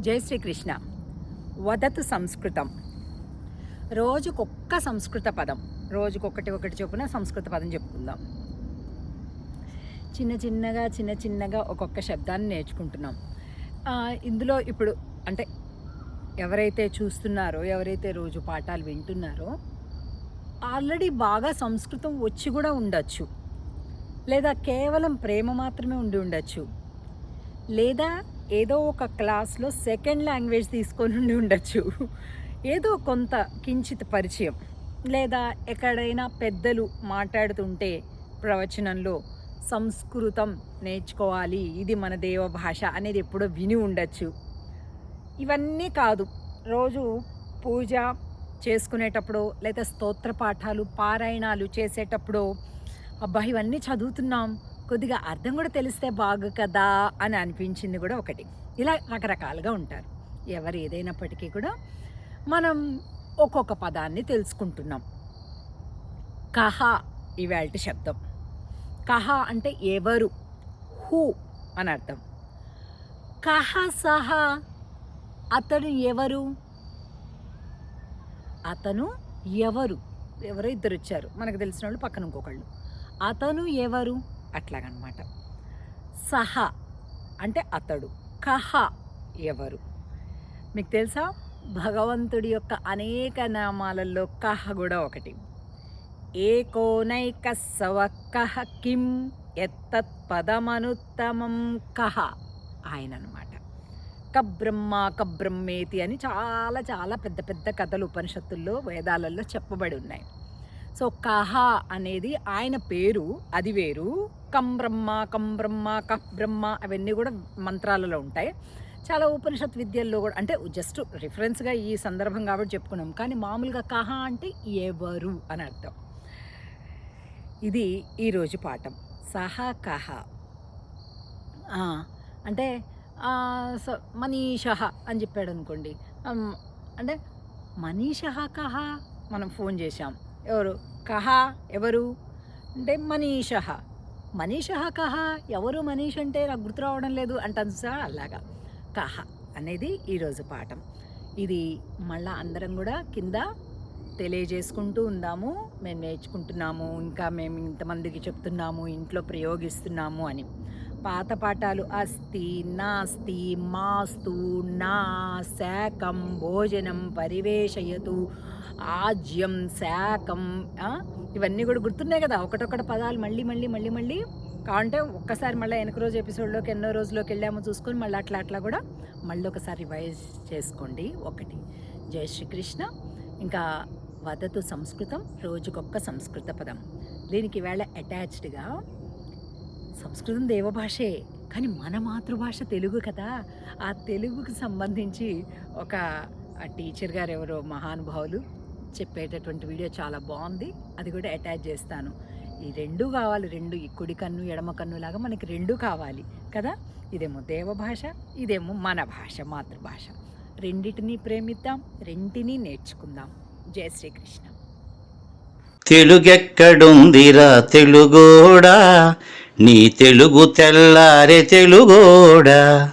జై శ్రీకృష్ణ. వదతు సంస్కృతం. రోజుకొక్క సంస్కృత పదం. రోజుకొకటి ఒకటి చొప్పున సంస్కృత పదం చెప్పుకుందాం. చిన్న చిన్నగా చిన్న చిన్నగా ఒక్కొక్క శబ్దాన్ని నేర్చుకుంటున్నాం. ఇందులో ఇప్పుడు అంటే ఎవరైతే చూస్తున్నారో ఎవరైతే రోజు పాఠాలు వింటున్నారో ఆల్రెడీ బాగా సంస్కృతం వచ్చి కూడా ఉండొచ్చు. లేదా కేవలం ప్రేమ మాత్రమే ఉండి ఉండొచ్చు. లేదా ఏదో ఒక క్లాస్లో సెకండ్ లాంగ్వేజ్ తీసుకొని ఉండి ఉండొచ్చు. ఏదో కొంత కించిత్ పరిచయం. లేదా ఎక్కడైనా పెద్దలు మాట్లాడుతుంటే ప్రవచనంలో సంస్కృతం నేర్చుకోవాలి ఇది మన దేవ భాష అనేది ఎప్పుడో విని ఉండొచ్చు. ఇవన్నీ కాదు. రోజు పూజ చేసుకునేటప్పుడు లేదా స్తోత్ర పాఠాలు పారాయణాలు చేసేటప్పుడు అబ్బా ఇవన్నీ చదువుతున్నాం. కొద్దిగా అర్థం కూడా తెలిస్తే బాగు కదా అని అనిపించింది కూడా ఒకటి. ఇలా రకరకాలుగా ఉంటారు. ఎవరు ఏదైనప్పటికీ కూడా మనం ఒక్కొక్క పదాన్ని తెలుసుకుంటున్నాం. కహ ఇవాళ శబ్దం. కహ అంటే ఎవరు? హూ అని అర్థం. కహ సహ అతడు ఎవరు? అతను ఎవరు? ఎవరో ఇద్దరు వచ్చారు. మనకు తెలిసిన వాళ్ళు పక్కన ఇంకొకళ్ళు. అతను ఎవరు? అట్లాగనమాట. సహ అంటే అతడు కహ ఎవరు? మీకు తెలుసా? భగవంతుడి యొక్క అనేక నామాలలో కహ కూడా ఒకటి. ఏకోనైక సవ కహ కిం ఎత్తత్ పదమనుత్తమం కహ ఆయన అనమాట కబ్రహ్మ కబ్రహ్మేతి అని చాలా చాలా పెద్ద పెద్ద కథలు ఉపనిషత్తుల్లో వేదాలలో చెప్పబడి ఉన్నాయి. సో కహ అనేది ఆయన పేరు అది వేరు. కం బ్రహ్మ కం బ్రహ్మ కహ్ బ్రహ్మ అవన్నీ కూడా మంత్రాలలో ఉంటాయి. చాలా ఉపనిషత్ విద్యల్లో కూడా అంటే జస్ట్ రిఫరెన్స్గా ఈ సందర్భం కాబట్టి చెప్పుకున్నాం. కానీ మామూలుగా కహ అంటే ఎవరు అని అర్థం. ఇది ఈరోజు పాఠం. సహ కహ. అంటే ఆ, స మనీషహ అని చెప్పాడు అనుకోండి అంటే మనీషహ కహ మనం ఫోన్ చేశాం. ఎవరు? కహ ఎవరు? అంటే మనీష. మనీష కహ ఎవరు మనీష్ అంటే నాకు గుర్తు రావడం లేదు అంటాను సార్ అలాగా. కహ అనేది ఈరోజు పాఠం. ఇది మళ్ళా అందరం కూడా కింద తెలియజేసుకుంటూ ఉందాము. మేము నేర్చుకుంటున్నాము ఇంకా మేము ఇంతమందికి చెప్తున్నాము ఇంట్లో ప్రయోగిస్తున్నాము అని. పాత పాఠాలు అస్తి నాస్తి మాస్తు నా శాకం భోజనం పరివేశయతు ఆజ్యం శాకం ఇవన్నీ కూడా గుర్తున్నాయి కదా. ఒకటొకటి పదాలు మళ్ళీ మళ్ళీ మళ్ళీ మళ్ళీ. కావంటే ఒక్కసారి మళ్ళీ వెనక రోజు ఎపిసోడ్లోకి ఎన్నో రోజులోకి వెళ్ళామో చూసుకొని మళ్ళీ అట్లా అట్లా కూడా మళ్ళీ ఒకసారి రివైజ్ చేసుకోండి. ఒకటి జై శ్రీకృష్ణ. ఇంకా వదతు సంస్కృతం రోజుకొక్క సంస్కృత పదం. దీనికి వేళ అటాచ్డ్గా సంస్కృతం దేవభాషే కానీ మన మాతృభాష తెలుగు కదా. ఆ తెలుగుకి సంబంధించి ఒక టీచర్ గారు ఎవరో మహానుభావులు చెప్పేటటువంటి వీడియో చాలా బాగుంది. అది కూడా అటాచ్ చేస్తాను. ఈ రెండు కావాలి రెండు ఈ కుడి కన్ను ఎడమ కన్ను లాగా మనకి రెండు కావాలి కదా? ఇదేమో దేవభాష ఇదేమో మన భాష మాతృభాష. రెండిటిని ప్రేమిద్దాం రెంటిని నేర్చుకుందాం. జై శ్రీకృష్ణ. తెలుగెక్కడుందిరా తెలుగోడా? నీ తెలుగు తెల్లారే తెలుగోడా?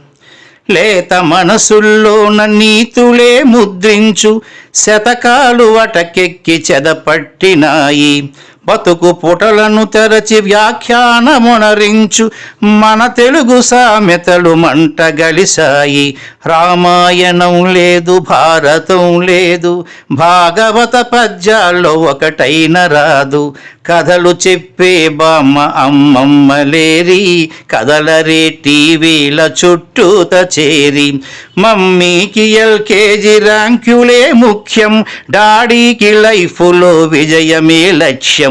లేత మనసుల్లోన నీతులే ముద్రించు శతకాలు అటకెక్కి చెదపట్టినాయి. బతుకు పుటలను తెరచి వ్యాఖ్యానమునరించు మన తెలుగు సామెతలు మంట గలిసాయి రామాయణం లేదు భారతం లేదు. భాగవత పద్యాల్లో ఒకటైన రాదు. కథలు చెప్పే బామ్మ అమ్మమ్మ లేరి. కథలరే టీవీల చుట్టూత చేరి. మమ్మీకి ఎల్కేజీ ర్యాంకులే ముఖ్యం. డాడీకి లైఫ్లో విజయమే లక్ష్యం.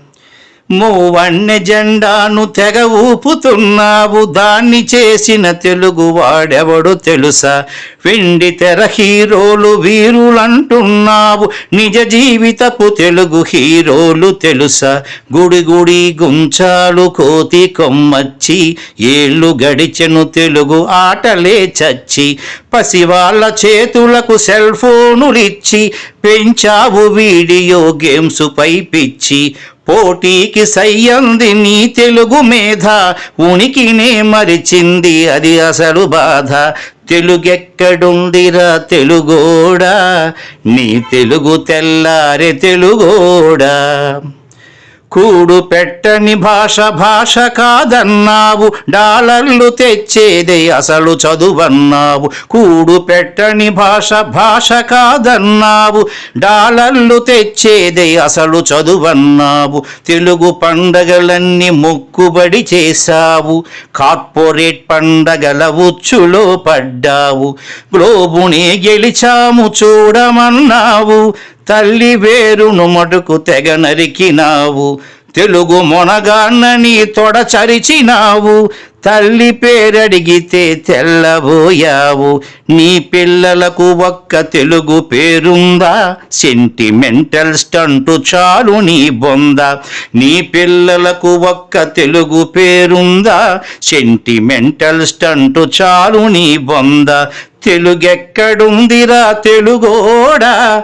మూవన్నె జెండాను తెగ ఊపుతున్నావు. దాన్ని చేసిన తెలుగు వాడెవడు తెలుసా? వెండి తెర హీరోలు వీరులంటున్నావు. నిజ జీవితపు తెలుగు హీరోలు తెలుసా? గుడి గుడి గుంచాలు కోతి కొమ్మచ్చి ఏళ్ళు గడిచెను తెలుగు ఆటలే చచ్చి పసివాళ్ళ చేతులకు సెల్ ఫోనులిచ్చి పెంచావు వీడియో గేమ్స్ పై పిచ్చి పోటీకి సయ్యంది నీ తెలుగు మేధ ఉనికినే మరిచింది అది అసలు బాధ. తెలుగెక్కడుందిరా తెలుగోడా నీ తెలుగు తెల్లారే తెలుగోడా. కూడు పెట్టని భాష భాష కాదన్నావు డాలర్లు తెచ్చేదే అసలు చదువన్నావు. కూడు పెట్టని భాష భాష కాదన్నావు డాలర్లు తెచ్చేదే అసలు చదువన్నావు. తెలుగు పండగలన్నీ మొక్కుబడి చేశావు కార్పొరేట్ పండగల ఉచ్చులో పడ్డావు. గ్లోబునే గెలిచాము చూడమన్నావు తల్లి వేరును మటుకు తెగ నరికినావు. తెలుగు మొనగాన్నని తొడచరిచినావు తల్లి పేరడిగితే తెల్లబోయావు. నీ పిల్లలకు ఒక్క తెలుగు పేరుందా? సెంటిమెంటల్ స్టంటు చాలు నీ బొంద. నీ పిల్లలకు ఒక్క తెలుగు పేరుందా? సెంటిమెంటల్ స్టంటు చాలు నీ బొంద. తెలుగెక్కడుందిరా తెలుగోడా?